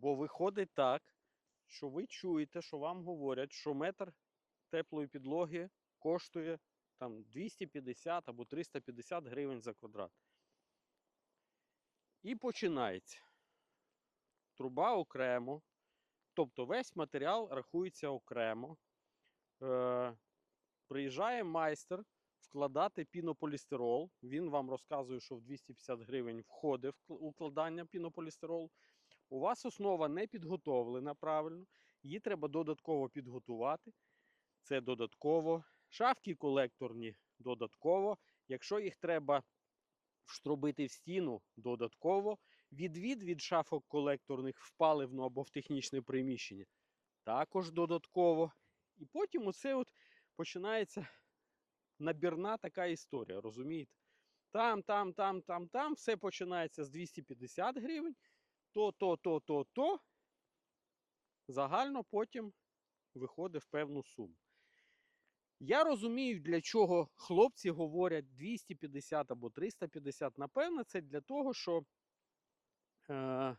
Бо виходить так, що ви чуєте, що вам говорять, що метр теплої підлоги коштує там 250 або 350 гривень за квадрат. І починається. Труба окремо. Тобто весь матеріал рахується окремо. Е, приїжджає майстер вкладати пінополістирол. Він вам розказує, що в 250 гривень входить укладання пінополістиролу. У вас основа не підготовлена правильно, її треба додатково підготувати. Це додатково. Шафки колекторні додатково. Якщо їх треба вштробити в стіну, додатково. Відвід від шафок колекторних в паливну або в технічне приміщення. Також додатково. І потім оце от починається набірна така історія, розумієте? Там, там, там, там, там, все починається з 250 гривень, то, то, то, то, то. Загально потім виходить в певну суму. Я розумію, для чого хлопці говорять 250 або 350. Напевно, це для того, що е,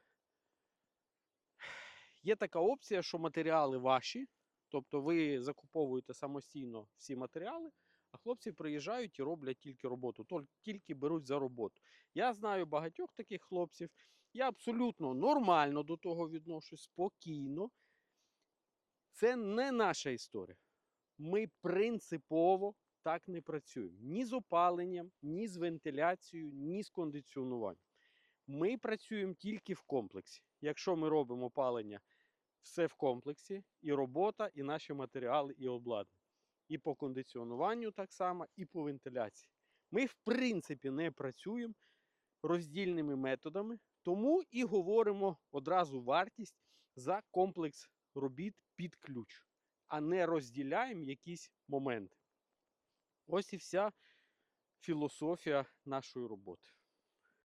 є така опція, що матеріали ваші, тобто ви закуповуєте самостійно всі матеріали, а хлопці приїжджають і роблять тільки роботу, тільки беруть за роботу. Я знаю багатьох таких хлопців. Я абсолютно нормально до того відношусь, спокійно. Це не наша історія. Ми принципово так не працюємо ні з опаленням, ні з вентиляцією, ні з кондиціонуванням. Ми працюємо тільки в комплексі. Якщо ми робимо опалення, все в комплексі, і робота, і наші матеріали, і обладнання. І по кондиціонуванню так само, і по вентиляції. Ми, в принципі, не працюємо роздільними методами, тому і говоримо одразу вартість за комплекс робіт під ключ, а не розділяємо якісь моменти. Ось і вся філософія нашої роботи.